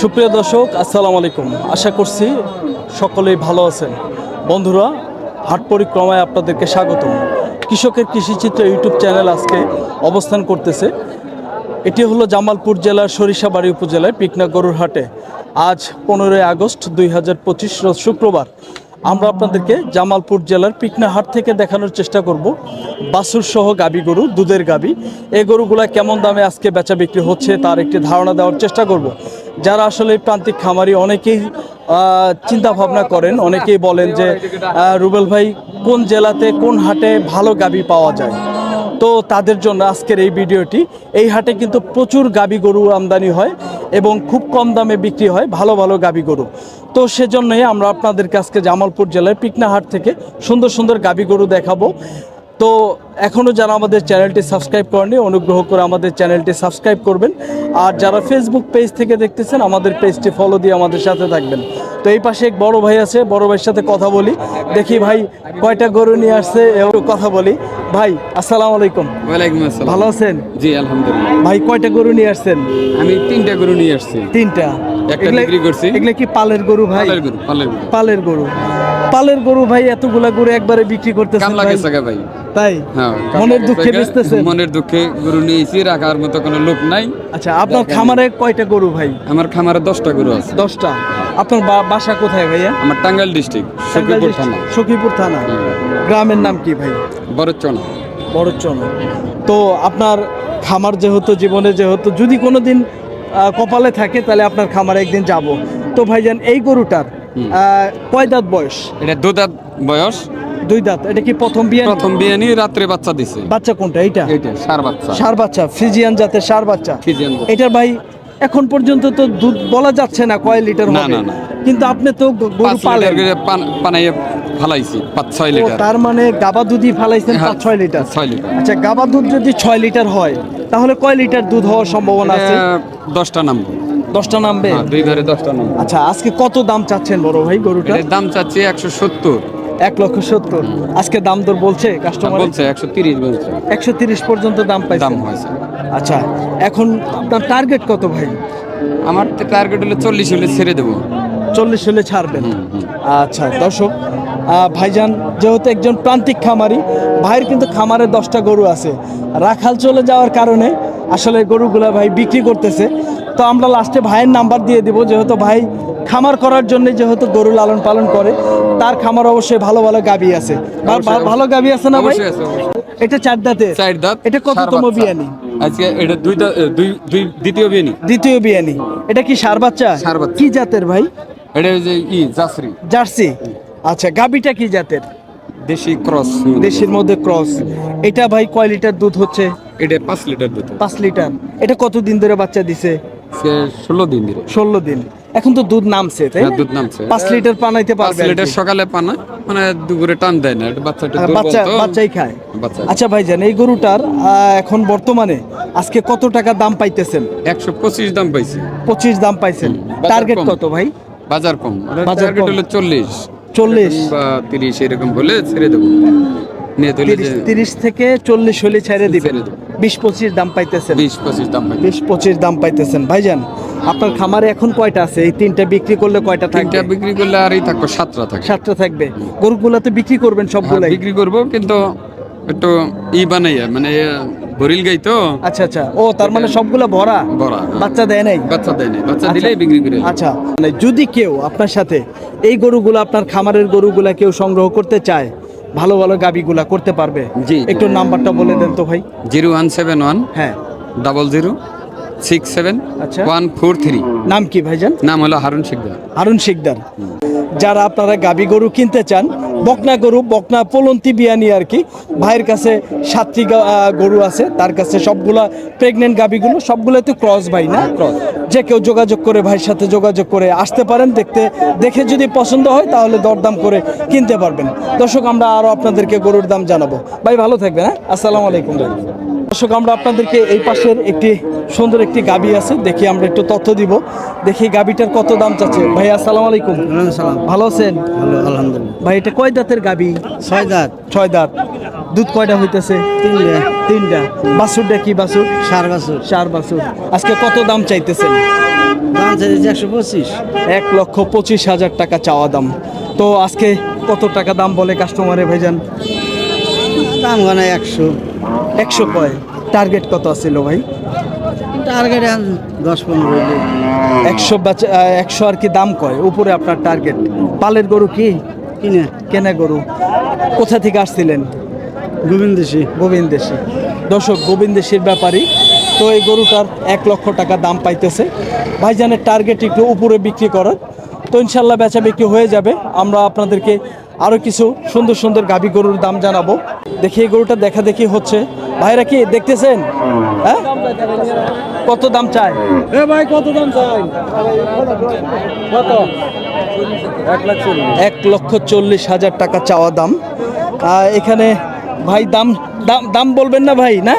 সুপ্রিয় দর্শক, আসসালামু আলাইকুম। আশা করছি সকলেই ভালো আছেন। বন্ধুরা, হাট পরিক্রমায় আপনাদেরকে স্বাগতম। কৃষকের কৃষিচিত্র ইউটিউব চ্যানেল আজকে অবস্থান করতেছে। এটি হলো জামালপুর জেলার সরিষাবাড়ি উপজেলায় পিকনা গরুর হাটে। আজ পনেরোই আগস্ট দুই হাজার পঁচিশ শুক্রবার। আমরা আপনাদেরকে জামালপুর জেলার পিকনাহাট থেকে দেখানোর চেষ্টা করব। বাসুর সহ গাবি গরু, দুধের গাবি। এই গরুগুলা কেমন দামে আজকে বেচা বিক্রি হচ্ছে তার একটি ধারণা দেওয়ার চেষ্টা করব। যারা আসলে প্রান্তিক খামারি, অনেকেই চিন্তা ভাবনা করেন, অনেকেই বলেন যে রুবেল ভাই, কোন জেলাতে, কোন হাটে ভালো গাবি পাওয়া যায়? তো তাদের জন্য আজকের এই ভিডিওটি, এই হাটে কিন্তু প্রচুর গাবি গরু আমদানি হয় এবং খুব কম দামে বিক্রি হয় ভালো ভালো গাবি গরু। তো সেজন্যই আমরা আপনাদেরকে আজকে জামালপুর জেলায় পিকনাহাট থেকে সুন্দর সুন্দর গাবি গরু দেখাবো। তো এখনও যারা আমাদের চ্যানেলটি সাবস্ক্রাইব করেনি অনুগ্রহ করে আমাদের চ্যানেলটি সাবস্ক্রাইব করবেন। আর যারা ফেসবুক পেজ থেকে দেখতেছেন আমাদের পেজটি ফলো দিয়ে আমাদের সাথে থাকবেন। তো এই পাশে এক বড় ভাই আছে বড় ভাইয়ের সাথে কথা বলি। দেখি ভাই কয়টা গরু নিয়ে আসছে কথা বলি। ভাই আসসালামু আলাইকুম। ওয়ালাইকুম আসসালাম। ভালো আছেন? জি আলহামদুলিল্লাহ। ভাই কয়টা গরু নিয়ে আসছেন? আমি তিনটা গরু নিয়ে আসছি। তিনটা? একটা বিক্রি করছি। এগুলা কি পালের গরু ভাই? পালের গরু পালের গরু। পালের গরু। পালের গরু ভাই এতগুলা গরু একবারে বিক্রি করতেছেন ভাই। তাই? হ্যাঁ। মনের দুঃখে বেচতেছেন? মনের দুঃখে গরু নিয়েছি রাখার মতো কোনো লোক নাই। আচ্ছা আপনার খামারে কয়টা গরু ভাই? আমার খামারে দশটা গরু আছে। দশটা। আপনার বাসা কোথায় ভাইয়া? আমার টাঙ্গাইল ডিস্ট্রিক্ট সখীপুর থানা। সখীপুর থানা। গ্রামের নাম কি ভাই? বড়চনা বড়চন তো আপনার খামার যেহেতু জীবনে যেহেতু যদি কোনো দিন কপালে থাকে তাহলে আপনার খামারে একদিন যাব। তো ভাইজান এই গরুটার কয় দাঁত বয়স? এটা দুদাত বয়স। দুই দাঁত এটা কি প্রথম বিয়ে? প্রথম বিয়ে নিয়ে রাত্রে বাচ্চা দিছে। বাচ্চা কোনটা এইটা? এইটা সার বাচ্চা। সার বাচ্চা ফ্রিজিয়ান জাতের সার বাচ্চা। ফিজিয়ান এটার ভাই এখন পর্যন্ত তো দুধ বলা যাচ্ছে না কয় লিটার হবে। না, না। কিন্তু আপনি তো গরু পালেন। পানাইয়ে ফালাইছি পাঁচ ছয় লিটার। তার মানে গাবা দুধই ফালাইছেন পাঁচ ছয় লিটার? ছয় লিটার। আচ্ছা গাবা দুধ যদি ছয় লিটার হয় তাহলে কয় লিটার দুধ হওয়ার সম্ভাবনা আছে? দশটা নামবো। দশটা নামবে? হ্যাঁ, দুই ধারে দশটা নামবো। আচ্ছা আজকে কত দাম চাচ্ছেন বড় ভাই গরুটা দাম চাচ্ছি একশো সত্তর। এক লক্ষ সত্তর। আজকে দাম দর বলছে কাস্টমার বলছে একশো তিরিশ বলছে। একশো তিরিশ পর্যন্ত দাম পাইছে। দাম হয়েছে। আচ্ছা এখন আপনার টার্গেট কত ভাই? আমার টার্গেট হলে চল্লিশ হলে ছেড়ে দেবো। চল্লিশ হলে ছাড়বেন। আচ্ছা দর্শক ভাইজান যেহেতু একজন প্রান্তিক খামারি ভাইয়ের কিন্তু খামারে দশটা গরু আছে। রাখাল চলে যাওয়ার কারণে আসলে গরুগুলা ভাই বিক্রি করতেছে। তো আমরা লাস্টে ভাইয়ের নাম্বার দিয়ে দিব যেহেতু ভাই খামার করার জন্য যেহেতু গরু লালন পালন করে তার খামার অবশ্যই ভালো ভালো গাবি আছে। ভালো গাবি আছে না ভাই? এটা চার দাঁতে চার দাঁত এটা সার কততম বিয়ানি? আজকে এটা দুই দাঁত- এ, দুই দুই দ্বিতীয় বিয়ানি। দ্বিতীয় বিয়ানি। এটা কি সার বাচ্চা? ষাঁড় বাচ্চা। কি জাতের ভাই? এটা যে ই জাফরি জার্সি। আচ্ছা গাবিটা কি জাতের? দেশি ক্রস। দেশের মধ্যে ক্রস। এটা ভাই কয় লিটার দুধ হচ্ছে? এটা পাঁচ লিটার দুধ। পাঁচ লিটার। এটা কতদিন ধরে বাচ্চা দিছে? সে ষোলো দিন ধরে। ষোলো দিন। এখন তো দুধ নামছে তাই হ্যাঁ, না? দুধ নামছে। পাঁচ লিটার পানাইতে পাঁচ লিটার সকালে পানা মানে দুপুরে টান দেয় না বাচ্চাটা বাচ্চা বাচ্চাই খায়। আচ্ছা ভাইজান এই গরুটার এখন বর্তমানে আজকে কত টাকা দাম পাইতেছেন? একশো পঁচিশ দাম পাইছি। পঁচিশ দাম পাইছেন। টার্গেট কত ভাই? বাজার কম। বাজার টার্গেট। হলো চল্লিশ। চল্লিশ। বা তিরিশ এরকম হলে ছেড়ে দেবো। তিরিশ থেকে চল্লিশ হলে ছেড়ে দিবেন। বিশ পঁচিশ দাম পাইতেছেন। বিশ পঁচিশ দাম বিশ পঁচিশ দাম পাইতেছেন। ভাইজান আপনার খামারে এখন কয়টা আছে? এই তিনটা বিক্রি করলে কয়টা থাকবে? বিক্রি করলে আরই থাকব সাতটা থাকে সাতটা থাকবে। গরুগুলা তো বিক্রি করবেন হ্যাঁ, সবগুলাই বিক্রি করব কিন্তু একটু ই বানাইয়া মানে গরিল গাই তো। আচ্ছা আচ্ছা। ও তার মানে সবগুলা ভরা? বড়া হ্যাঁ। বাচ্চা দেয় নাই? বাচ্চা দেয় নাই। বাচ্চা আচ্ছা। দিলেই বিক্রি করে আচ্ছা। মানে যদি কেউ আপনার সাথে এই গরুগুলো আপনার খামারের গরুগুলা কেউ সংগ্রহ করতে চায় ভালো ভালো গাবিগুলা করতে পারবে। জি। একটু নাম্বারটা বলে দেন তো ভাই। জিরো ওয়ান সেভেন ওয়ান হ্যাঁ। ডাবল জিরো সিক্স সেভেন আচ্ছা। One four three. নাম কি ভাই ভাইজান নাম হলো হারুন শিকদার। হারুন শিকদার। যারা আপনারা গাবি গরু কিনতে চান বকনা গরু বকনা পলন্তি বিয়ানি আর কি ভাইয়ের কাছে সাতটি গরু আছে তার কাছে সবগুলা প্রেগনেন্ট গাবিগুলো সবগুলো তো ক্রস ভাই না? ক্রস যে কেউ যোগাযোগ করে ভাইয়ের সাথে যোগাযোগ করে আসতে পারেন দেখতে দেখে যদি পছন্দ হয় তাহলে দরদাম করে কিনতে পারবেন। দর্শক আমরা আরও আপনাদেরকে গরুর দাম জানাব। ভাই ভালো থাকবেন হ্যাঁ? আসসালামু আলাইকুম ভাই। দর্শক আমরা আপনাদেরকে এই পাশের একটি সুন্দর একটি গাবি আছে দেখি আমরা একটু তথ্য দিব। দেখি গাবিটার কত দাম চাচ্ছে। ভাই আসসালামু আলাইকুম। সালাম ভালো আছেন? ভালো আলহামদুলিল্লাহ। ভাই এটা কয় দাঁতের গাবি? ছয় দাঁত। ছয় দাঁত। দুধ কয়টা হইতেছে? তিনটে। তিনটা। বাছুরটা কি বাছুর? সার বছর। চার বাছুর। আজকে কত দাম চাইতেছেন? দাম চাইছে একশো পঁচিশ। এক লক্ষ পঁচিশ হাজার টাকা চাওয়া দাম। তো আজকে কত টাকা দাম বলে কাস্টমারে ভাইজান? দাম গানে একশো। একশো কয়। টার্গেট কত আছিল ভাই? টার্গেট দশ পনেরো। একশো একশো আর কি দাম কয়? উপরে আপনার টার্গেট। পালের গরু কি? কিনে। কেনা গরু? কোথা থেকে আসছিলেন? গোবিন্দেশি গোবিন্দেশি দর্শক গোবিন্দেশির ব্যাপারই তো এই গরুটার এক লক্ষ টাকা দাম পাইতেছে। ভাইজানের টার্গেট একটু উপরে বিক্রি করার। তো ইনশাল্লাহ বেচা বিক্রি হয়ে যাবে। আমরা আপনাদেরকে আরও কিছু সুন্দর সুন্দর গাভী গরুর দাম জানাব। দেখি এই গরুটা দেখা দেখি হচ্ছে। ভাইরা কি দেখতেছেন? হ্যাঁ? কত দাম চায়? এ ভাই কত দাম চাই কত? এক লক্ষ চল্লিশ হাজার টাকা চাওয়া দাম। এখানে ভাই দাম দাম দাম বলবেন না ভাই না?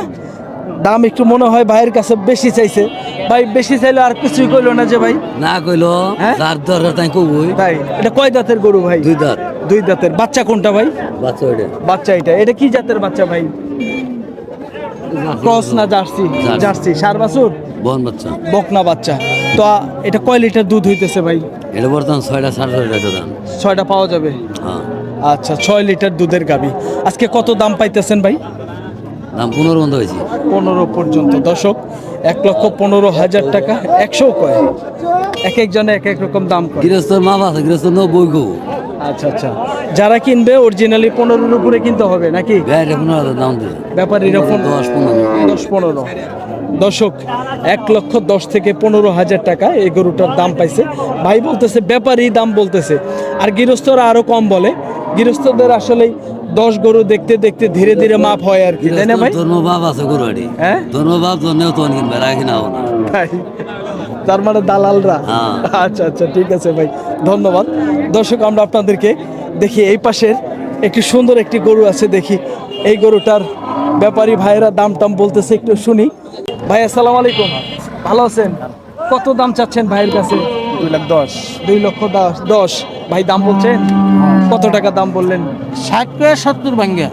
দাম একটু মনে হয় ভাইয়ের কাছে বেশি চাইছে। ভাই বেশি চাইলে আর কিছুই কইলো না যে ভাই। না কইলো হ্যাঁ? যার দরকার তাই কবই তাই এটা কয় দাঁতের গরু ভাই? দুই দাঁত দুই দাঁতের বাচ্চা কোনটা ভাই? বাচ্চা এটা বাচ্চা এটা। এটা কি জাতের বাচ্চা ভাই? ক্রস না জার্সি জার্সি। সার বাছুর? বন বাচ্চা। বকনা বাচ্চা। তো এটা কয় লিটার দুধ হইতেছে ভাই? এটা বর্তমান ছয়টা সাড়ে ছয়টা দাম ছয়টা পাওয়া যাবে। হ্যাঁ। আচ্ছা ছয় লিটার দুধের গাবি আজকে কত দাম পাইতেছেন ভাই? দাম পনেরো বন্ধ হয়েছে। পনেরো পর্যন্ত। দশক এক লক্ষ পনেরো হাজার টাকা একশো কয় এক একজনে এক এক রকম দাম কয় গৃহস্থর মা আছে গৃহস্থ নব্বই গো। আচ্ছা আচ্ছা। যারা কিনবে অরিজিনালি পনেরোর উপরে কিনতে হবে নাকি? দিল ব্যাপারীরা দশ পনেরো। দশ পনেরো। দশক এক লক্ষ দশ থেকে পনেরো হাজার টাকা এই গরুটার দাম পাইছে। ভাই বলতেছে ব্যাপারী দাম বলতেছে। আর গৃহস্থরা আরও কম বলে। গৃহস্থদের আসলে দশ গরু দেখতে দেখতে ধীরে ধীরে মাপ হয় আর কি তাই না ভাই? ধর্ম বাপ আছে গরু আড়ি হ্যাঁ? ধর্ম বাপ তো কিনবে রাখি না। না তার মানে দালালরা। হ্যাঁ। আচ্ছা আচ্ছা ঠিক আছে ভাই ধন্যবাদ। দর্শক আমরা আপনাদেরকে দেখি এই পাশের একটি সুন্দর একটি গরু আছে দেখি। এই গরুটার ব্যাপারী ভাইয়েরা দাম টাম বলতেছে একটু শুনি। ভাই আসসালামু আলাইকুম। ভালো আছেন? কত দাম চাচ্ছেন ভাইয়ের কাছে? দুই লাখ দশ। দুই লক্ষ দশ। দশ। ভাই দাম বলছেন? কত টাকা দাম বললেন? ষাট করে সত্তর ভাঙ্গা।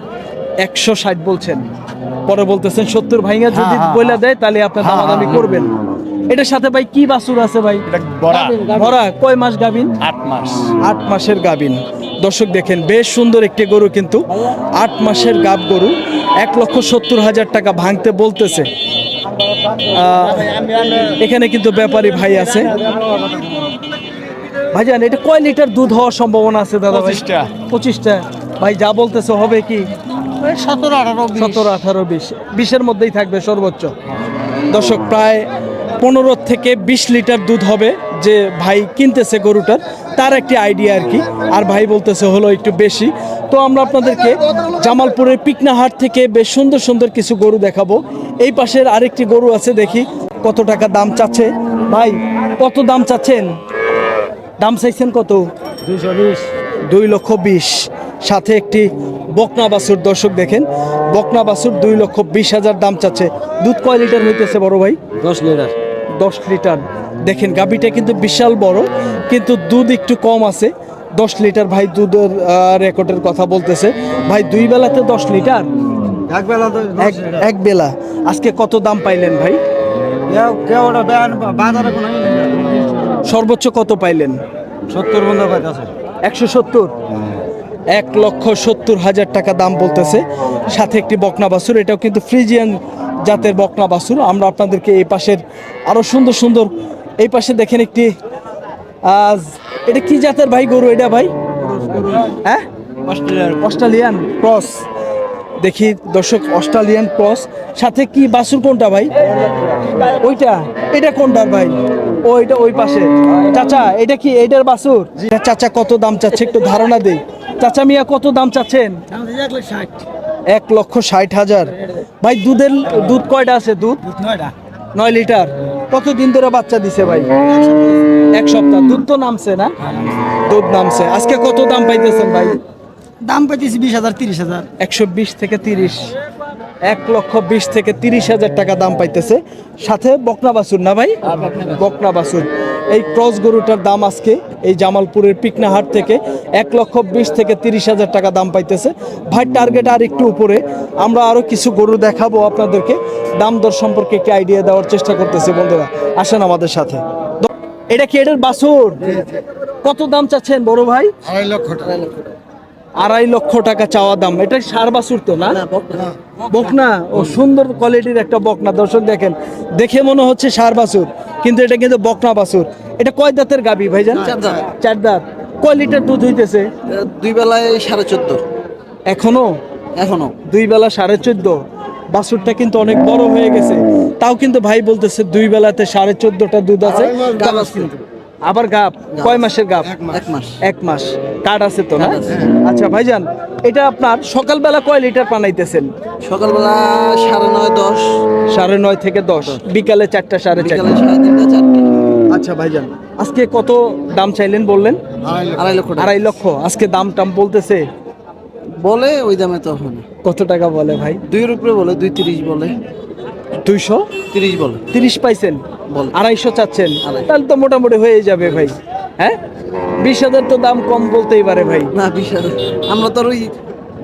একশো ষাট বলছেন। পরে বলতেছেন সত্তর ভাইয়া যদি হ্যাঁ, হ্যাঁ, দেয় তাহলে আপনার হ্যাঁ, দামাদামি হ্যাঁ, করবেন। এটার সাথে ভাই কি বাছুর আছে ভাই? বড়া। ভরা কয় মাস গাবিন আট মাস। আট মাসের গাবিন দর্শক দেখেন বেশ সুন্দর একটি গরু কিন্তু। আট মাসের গাব গরু। এক লক্ষ সত্তর হাজার টাকা ভাঙতে বলতেছে। এখানে কিন্তু ব্যাপারী ভাই আছে। ভাইজান এটা কয় লিটার দুধ হওয়ার সম্ভাবনা আছে দাদা পঁচিশটা। পঁচিশটা। ভাই যা বলতেছে হবে কি? সতেরো আঠারো সতেরো আঠারো বিশ। বিশের মধ্যেই থাকবে সর্বোচ্চ। দর্শক প্রায় পনেরো থেকে বিশ লিটার দুধ হবে যে ভাই কিনতেছে গরুটার। তার একটি আইডিয়া আর কি। আর ভাই বলতেছে হলো একটু বেশি। তো আমরা আপনাদেরকে জামালপুরের পিকনাহাট থেকে বেশ সুন্দর সুন্দর কিছু গরু দেখাবো। এই পাশের আরেকটি গরু আছে দেখি কত টাকা দাম চাচ্ছে। ভাই কত দাম চাচ্ছেন? দাম চাইছেন কত? দুই লক্ষ বিশ। সাথে একটি বকনা বাছুর দর্শক দেখেন। বকনা বাছুর দুই লক্ষ বিশ হাজার দাম চাচ্ছে। দুধ কয় লিটার হইতেছে বড় ভাই? দশ লিটার। দশ লিটার। দেখেন গাবিটা কিন্তু বিশাল বড় কিন্তু দুধ একটু কম আছে। দশ লিটার ভাই দুধের রেকর্ডের কথা বলতেছে। ভাই দুই বেলাতে দশ লিটার? এক বেলা এক বেলা। আজকে কত দাম পাইলেন ভাই? বাজারে কোনো সর্বোচ্চ কত পাইলেন? সত্তর বন্ধ পাইতেছে একশো সত্তর? এক লক্ষ সত্তর হাজার টাকা দাম বলতেছে। সাথে একটি বকনা বাছুর এটাও কিন্তু ফ্রিজিয়ান জাতের বকনা বাছুর। আমরা আপনাদেরকে এই পাশের আরও সুন্দর সুন্দর এই পাশে দেখেন একটি আজ এটা কি জাতের ভাই গরু এটা ভাই? হ্যাঁ? Australian cross. দেখি দর্শক অস্ট্রেলিয়ান ক্রস। সাথে কি বাছুর কোনটা ভাই? ওইটা। এটা কোনটার ভাই? ও এটা ওই পাশে। চাচা এটা কি এটার বাছুর? চাচা কত দাম চাচ্ছে একটু ধারণা দেই। চাচা মিয়া কত দাম চাচ্ছেন? এক লক্ষ ষাট। হাজার। ভাই দুধের দুধ কয়টা আছে দুধ? নয় লিটার। কতদিন ধরে বাচ্চা দিছে ভাই? এক সপ্তাহ। দুধ তো নামছে না? দুধ নামছে। আজকে কত দাম পাইতেছেন ভাই? দাম পাইতেছি বিশ হাজার তিরিশ হাজার। একশো বিশ থেকে তিরিশ এক লক্ষ বিশ থেকে তিরিশ হাজার টাকা দাম পাইতেছে। সাথে বকনা বাছুর না ভাই? বকনা বাছুর। এই ক্রস গরুটার দাম আজকে এই জামালপুরের পিকনাহাট থেকে এক লক্ষ বিশ থেকে তিরিশ হাজার টাকা দাম পাইতেছে। ভাই টার্গেট আর একটু উপরে। আমরা আরও কিছু গরু দেখাবো আপনাদেরকে। দাম দর সম্পর্কে একটি আইডিয়া দেওয়ার চেষ্টা করতেছি বন্ধুরা। আসেন আমাদের সাথে। এটা কি এটার বাছুর? কত দাম চাচ্ছেন বড় ভাই? আড়াই লক্ষ টাকা। আড়াই লক্ষ টাকা চাওয়া দাম। এটা সার বাছুর তো না? বকনা। ও সুন্দর কোয়ালিটির একটা বকনা। দর্শক দেখেন দেখে মনে হচ্ছে সার বাছুর কিন্তু এটা কিন্তু বকনা বাছুর। এটা কয় দাঁতের গাবি ভাইজান? চার দাঁত। চার দাঁত। কয় লিটার দুধ হইতেছে? দুই বেলায় সাড়ে চোদ্দ। এখনও? এখনও। দুই বেলা সাড়ে চোদ্দ। বাছুরটা কিন্তু অনেক বড় হয়ে গেছে। তাও কিন্তু ভাই বলতেছে দুই বেলাতে সাড়ে চোদ্দটা দুধ আছে। আবার গাপ কয় মাসের গাপ এক মাস। এক মাস। কার্ড আছে তো না? আচ্ছা ভাইজান এটা আপনার সকালবেলা কয় লিটার পানাইতেছেন সকালবেলা সাড়ে নয় দশ। সাড়ে নয় থেকে দশ। বিকালে চারটা সাড়ে বিকালে চারটা। আচ্ছা ভাইজান আজকে কত দাম চাইলেন বললেন? আড়াই লক্ষ। টাকা। আড়াই লক্ষ। আজকে দাম টাম বলতেছে? বলে ওই দামে তো হবে কত টাকা বলে ভাই? দুইয়ের উপরে বলে দুই তিরিশ বলে। দুইশো? তিরিশ বলে। তিরিশ পাইছেন? বল। আড়াইশো চাচ্ছেন। তাহলে তো মোটামুটি হয়ে যাবে ভাই। হ্যাঁ? বিশ হাজার তো দাম কম বলতেই পারে ভাই। না বিশ হাজার। আমরা তো আর ওই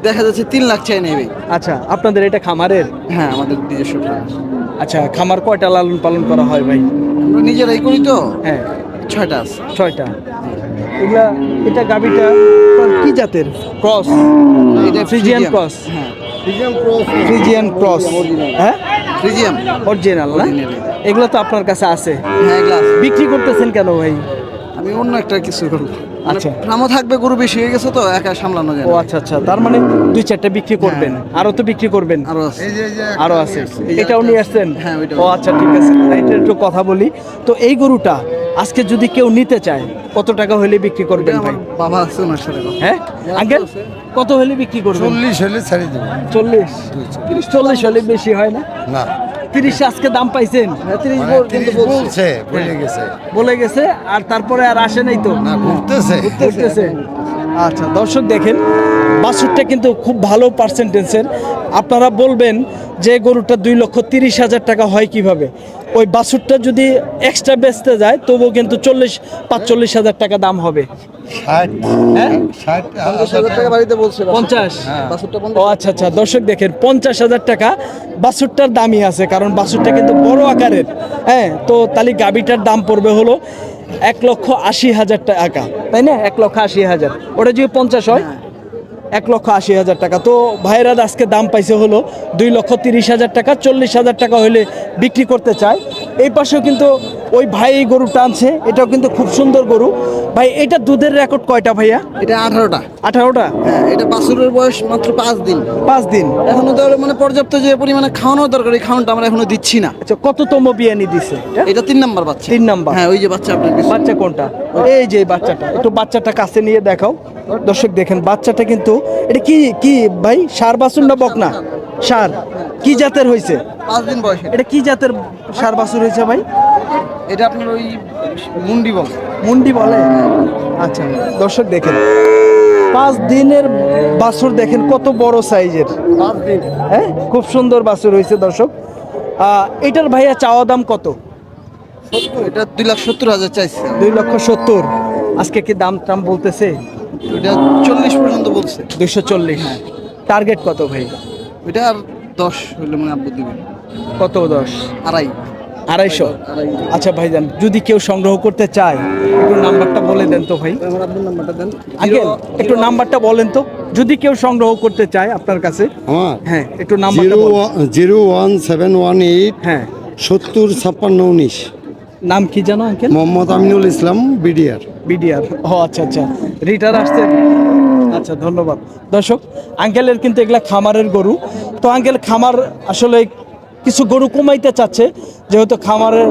দেখা যাচ্ছে তিন লাখ চাই নেবে আচ্ছা আপনাদের এটা খামারের? হ্যাঁ আমাদের নিজস্ব আচ্ছা খামার কয়টা লালন পালন করা হয় ভাই? আমরা নিজেরাই করি তো। হ্যাঁ। ছয়টা ছয়টা। এগুলা এটা গাবিটা কি জাতের? ক্রস। এটা ফ্রিজিয়ান ক্রস। হ্যাঁ। Friesian cross. হ্যাঁ? ফ্রিজিয়াম অরিজিনাল না? এগুলো তো আপনার কাছে আছে। হ্যাঁ গ্লাস বিক্রি করতেছেন কেন ভাই? আমি অন্য একটা কিছু করব। আচ্ছা। নামও থাকবে গরু বেশি হয়ে গেছে তো একা সামলানো যায় ও না। আচ্ছা আচ্ছা। তার মানে দুই চারটা বিক্রি করবেন। আরও তো বিক্রি করবেন। আরও আছে। আরও আছে। এটাও নিয়ে আসছেন? হ্যাঁ, ওইটাও। ও আচ্ছা ঠিক আছে। এটা একটু কথা বলি। তো এই গরুটা আজকে যদি কেউ নিতে চায় কত টাকা হলে বিক্রি করবেন ভাই? বাবা আছে ওনার সাথে হ্যাঁ? আঙ্কেল কত হলে বিক্রি করবেন? চল্লিশ হলে ছাড়িয়ে দেবো। চল্লিশ? চল্লিশ হলে বেশি হয় না? না। তিরিশ আজকে দাম পাইছেন? হ্যাঁ, তিরিশ মানে কিন্তু বলছে। বলে গেছে। বলে গেছে আর তারপরে আর আসে নাই তো? না ঘুরতেছে। করতেছে আচ্ছা দর্শক দেখেন বাছুরটা কিন্তু খুব ভালো পার্সেন্টেজের আপনারা বলবেন যে গরুটা দুই লক্ষ তিরিশ হাজার টাকা হয় কীভাবে? ওই বাছুরটা যদি এক্সট্রা বেচতে যায় তবুও কিন্তু চল্লিশ পাঁচচল্লিশ হাজার টাকা দাম হবে। হ্যাঁ? বাছুরটা ও আচ্ছা আচ্ছা দর্শক দেখেন পঞ্চাশ হাজার টাকা বাছুরটার দামই আছে কারণ বাছুরটা কিন্তু বড় আকারের। হ্যাঁ তো তাহলে গাবিটার দাম পড়বে হলো এক লক্ষ আশি হাজার টাকা তাই না? এক লক্ষ আশি হাজার। ওটা যদি পঞ্চাশ হয়। এক লক্ষ আশি হাজার টাকা। তো ভাইরা আজকে দাম পাইছে হলো দুই লক্ষ তিরিশ হাজার টাকা, চল্লিশ হাজার টাকা হলে বিক্রি করতে চায়। এই পাশেও কিন্তু ওই ভাই এই গরুটা আনছে এটাও কিন্তু খুব সুন্দর গরু। ভাই এটা দুধের রেকর্ড কয়টা ভাইয়া? এটা আঠারোটা। আঠারোটা? হ্যাঁ এটা বাছুরের বয়স মাত্র পাঁচ দিন। পাঁচ দিন? এখনও তো মানে পর্যাপ্ত যে পরিমাণে খাওয়ানোর দরকার এই খাওয়ানটা আমরা এখনও দিচ্ছি না। আচ্ছা কততম বিয়ানি দিছে? এটা তিন নাম্বার বাচ্চা। তিন নাম্বার? হ্যাঁ ওই যে বাচ্চা আপনার বাচ্চা কোনটা? এই যে বাচ্চাটা একটু বাচ্চাটা কাছে নিয়ে দেখাও। দর্শক দেখেন বাচ্চাটা কিন্তু এটা কি কি ভাই সার বাছুর না বকনা? সার। কি জাতের হয়েছে পাঁচ দিন বয়স এটা। এটা কি জাতের সার বাছুর হয়েছে ভাই? এটা আপনার ওই মুন্ডি বল। মুন্ডি বলে? আচ্ছা দর্শক দেখেন। পাঁচ দিনের বাছুর দেখেন কত বড় সাইজের। পাঁচ দিন। হ্যাঁ খুব সুন্দর বাছুর হয়েছে দর্শক। এটার ভাইয়া চাওয়া দাম কত? এটা দুই লাখ সত্তর হাজার চাইছে। দুই লক্ষ সত্তর। আজকে কি দাম টাম বলতেছে? এটা চল্লিশ পর্যন্ত বলছে। দুইশো চল্লিশ। টার্গেট কত ভাই? ওইটা আর দশ হইলে মানে আব্বু দিবেন। কত দশ? আড়াই। আড়াইশো। আড়াই আচ্ছা ভাইজান যদি কেউ সংগ্রহ করতে চায় একটু নাম্বারটা বলে দেন তো ভাই। আমার নাম্বারটা দেন। আগে একটু নাম্বারটা বলেন তো। যদি কেউ সংগ্রহ করতে চায় আপনার কাছে আমার? হ্যাঁ একটু বলেন। Zero one seven one eight হ্যাঁ। সত্তর ছাপ্পান্ন উনিশ। নাম কি জানো uncle? Mohammad Aminul Islam BDR. BDR. ও আচ্ছা আচ্ছা। রিটার আসছে। আচ্ছা ধন্যবাদ। দর্শক আঙ্কেলের কিন্তু এগুলা খামারের গরু। তো আঙ্কেল খামার আসলে কিছু গরু কমাইতে চাচ্ছে যেহেতু খামারের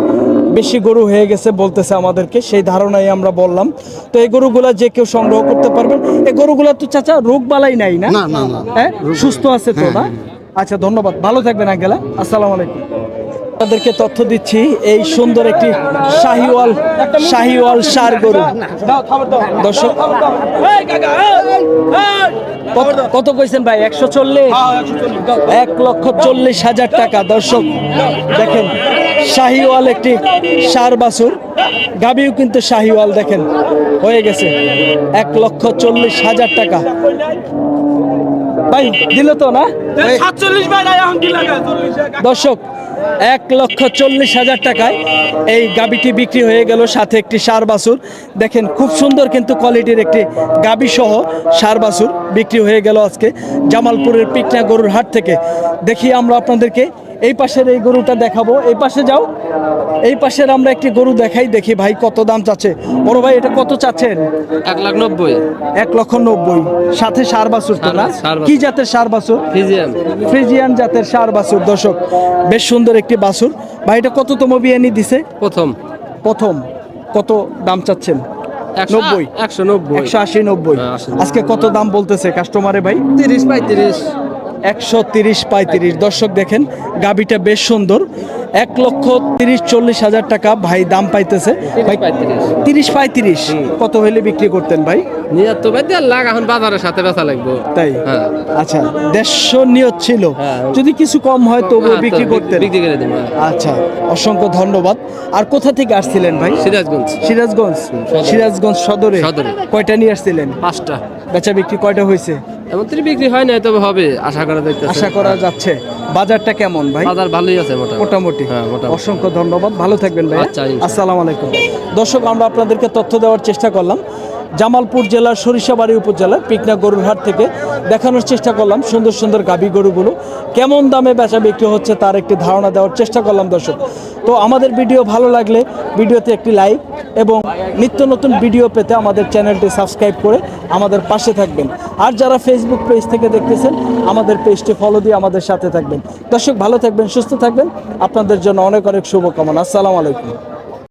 বেশি গরু হয়ে গেছে বলতেছে আমাদেরকে সেই ধারণাই আমরা বললাম। তো এই গরুগুলা যে কেউ সংগ্রহ করতে পারবেন এই গরুগুলা তো চাচা রোগ বালাই নাই না। হ্যাঁ? সুস্থ আছে তো না আচ্ছা ধন্যবাদ। ভালো থাকবেন আঙ্কেলা আসসালামু আলাইকুম। আপনাদেরকে তথ্য দিচ্ছি, এই সুন্দর একটি শাহিওয়াল শাহিওয়াল সার গরু। দর্শক, কত- কইছেন ভাই? একশো চল্লিশ? এক লক্ষ চল্লিশ হাজার টাকা। দর্শক, দেখেন, শাহিওয়াল একটি সার বাছুর। গাবিও কিন্তু শাহিওয়াল, দেখেন, হয়ে গেছে। এক লক্ষ চল্লিশ হাজার টাকা। ভাই দিল তো না? দর্শক এক লক্ষ চল্লিশ হাজার টাকায় এই গাবিটি বিক্রি হয়ে গেল সাথে একটি সার বাছুর। দেখেন খুব সুন্দর কিন্তু কোয়ালিটির একটি গাবি সহ সার বাছুর বিক্রি হয়ে গেল আজকে জামালপুরের পিকনা গরুর হাট থেকে। দেখি আমরা আপনাদেরকে এই পাশের এই গরুটা দেখাবো। এই পাশে যাও। এই পাশের আমরা একটি গরু দেখাই দেখি ভাই কত দাম চাচ্ছে। বড় ভাই এটা কত চাচ্ছেন এক লাখ নব্বই। এক লক্ষ নব্বই। সাথে সার বাছুর তো না। কি জাতের সার বাছুর? ফিজিয়াম ফ্রিজিয়ান জাতের সার বাছুর দর্শক। বেশ সুন্দর একটি বাছুর। ভাই এটা কত কততম বিয়ানি দিছে? প্রথম। প্রথম। কত দাম চাচ্ছেন? নব্বই। একশো নব্বই। একশো আশি নব্বই। হ্যাঁ, আজকে কত দাম বলতেছে কাস্টমারে ভাই? তিরিশ পঁয়ত্রিশ। একশো তিরিশ পঁয়ত্রিশ। দর্শক দেখেন গাবিটা বেশ সুন্দর। এক লক্ষ তিরিশ চল্লিশ হাজার টাকা ভাই দাম পাইতেছে। ভাই তিরিশ পঁয়ত্রিশ কত হলে বিক্রি করতেন ভাই? নিয়াত্তর ভাই দেড় লাখ এখন বাজারের সাথে বেচা লাগবে। তাই? হ্যাঁ। আচ্ছা দেড়শো নিয়ত ছিল। হ্যাঁ। যদি কিছু কম হয় তবুও হ্যাঁ, তো বিক্রি করতেন। বিক্রি করে দেবো আচ্ছা অসংখ্য ধন্যবাদ। আর কোথা থেকে আসছিলেন ভাই? সিরাজগঞ্জ। সিরাজগঞ্জ? সিরাজগঞ্জ সদরে। সদরে। কয়টা নিয়ে আসছিলেন? পাঁচটা। বেচা বিক্রি কয়টা হয়েছে? এমন তো বিক্রি হয় না তবে হবে আশা করা যাচ্ছে আশা করা যাচ্ছে। বাজারটা কেমন ভাই? বাজার ভালোই আছে মোটামুটি। হ্যাঁ। অসংখ্য ধন্যবাদ। ভালো থাকবেন ভাই আচ্ছা, আসসালামু আলাইকুম। দর্শক আমরা আপনাদেরকে তথ্য দেওয়ার চেষ্টা করলাম। জামালপুর জেলার সরিষাবাড়ি উপজেলার পিকনা গরুর হাট থেকে দেখানোর চেষ্টা করলাম। সুন্দর সুন্দর গাভী গরুগুলো। কেমন দামে বেচা বিক্রি হচ্ছে তার একটি ধারণা দেওয়ার চেষ্টা করলাম দর্শক। তো আমাদের ভিডিও ভালো লাগলে ভিডিওতে একটি লাইক এবং নিত্য নতুন ভিডিও পেতে আমাদের চ্যানেলটি সাবস্ক্রাইব করে আমাদের পাশে থাকবেন। আর যারা ফেসবুক পেজ থেকে দেখতেছেন, আমাদের পেজটি ফলো দিয়ে আমাদের সাথে থাকবেন। দর্শক, ভালো থাকবেন, সুস্থ থাকবেন। আপনাদের জন্য অনেক অনেক শুভকামনা। আসসালামু আলাইকুম।